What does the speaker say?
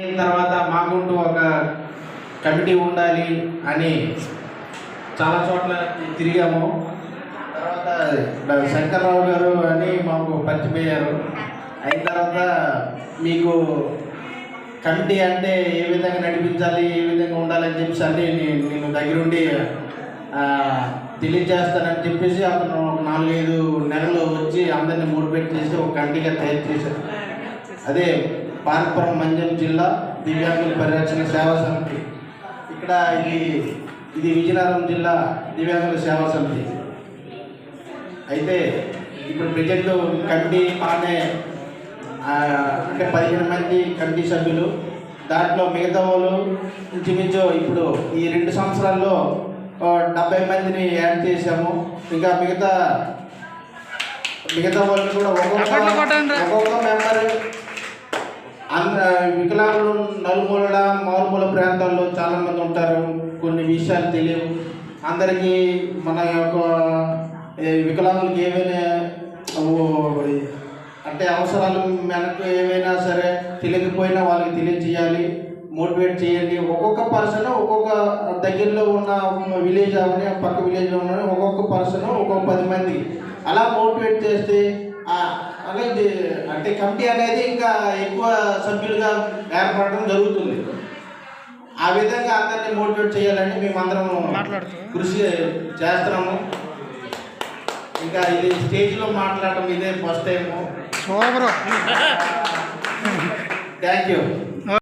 తర్వాత మాకుంటూ ఒక కమిటీ ఉండాలి అని చాలా చోట్ల తిరిగాము. తర్వాత శంకర్రావు గారు అని మాకు పరిచయమయ్యారు అయిన తర్వాత మీకు కమిటీ అంటే ఏ విధంగా నడిపించాలి ఏ విధంగా ఉండాలని చెప్పేసి అని నేను దగ్గరుండి తెలియజేస్తానని చెప్పేసి అతను ఒక నాలుగైదు నెలలు వచ్చి అందరిని మోటివేట్ చేసి ఒక కమిటీగా తయారు చేశారు. అదే పార్వపురం మంజం జిల్లా దివ్యాంగుల పరిరక్షణ సేవా సమితి. ఇక్కడ ఇది ఇది విజయనగరం జిల్లా దివ్యాంగుల సేవా సమితి. అయితే ఇప్పుడు ప్రజెంట్ కమిటీ ఆ, అంటే పదిహేను మంది కమిటీ సభ్యులు. దాంట్లో మిగతా వాళ్ళు ఇంచుమించు ఇప్పుడు ఈ రెండు సంవత్సరాల్లో డెబ్బై మందిని యాడ్ చేశాము. ఇంకా మిగతా మిగతా వాళ్ళని కూడా. ఒక్కొక్క ఒక్కొక్క మెంబర్ అంద వికలాంగులు నలుమూలల మారుమూల ప్రాంతాల్లో చాలా మంది ఉంటారు. కొన్ని విషయాలు తెలియవు. అందరికీ మన యొక్క వికలాంగులకి ఏమైనా అంటే అవసరాలు మనకు ఏవైనా సరే తెలియకపోయినా వాళ్ళకి తెలియజేయాలి. మోటివేట్ చేయండి. ఒక్కొక్క పర్సన్ ఒక్కొక్క దగ్గరలో ఉన్న విలేజ్ అవని పక్క విలేజ్లో ఉన్న ఒక్కొక్క పర్సన్ ఒక్కొక్క పది మంది. అలా మోటివేట్ చేస్తే అలాగే అంటే కమిటీ అనేది ఇంకా ఎక్కువ సభ్యులుగా ఏర్పడడం జరుగుతుంది. ఆ విధంగా అందరినీ మోటివేట్ చేయాలని మేమందరం. కృషి చేస్తున్నాము. ఇంకా ఇది స్టేజ్లో మాట్లాడటం ఇదే ఫస్ట్ టైము. Thank you.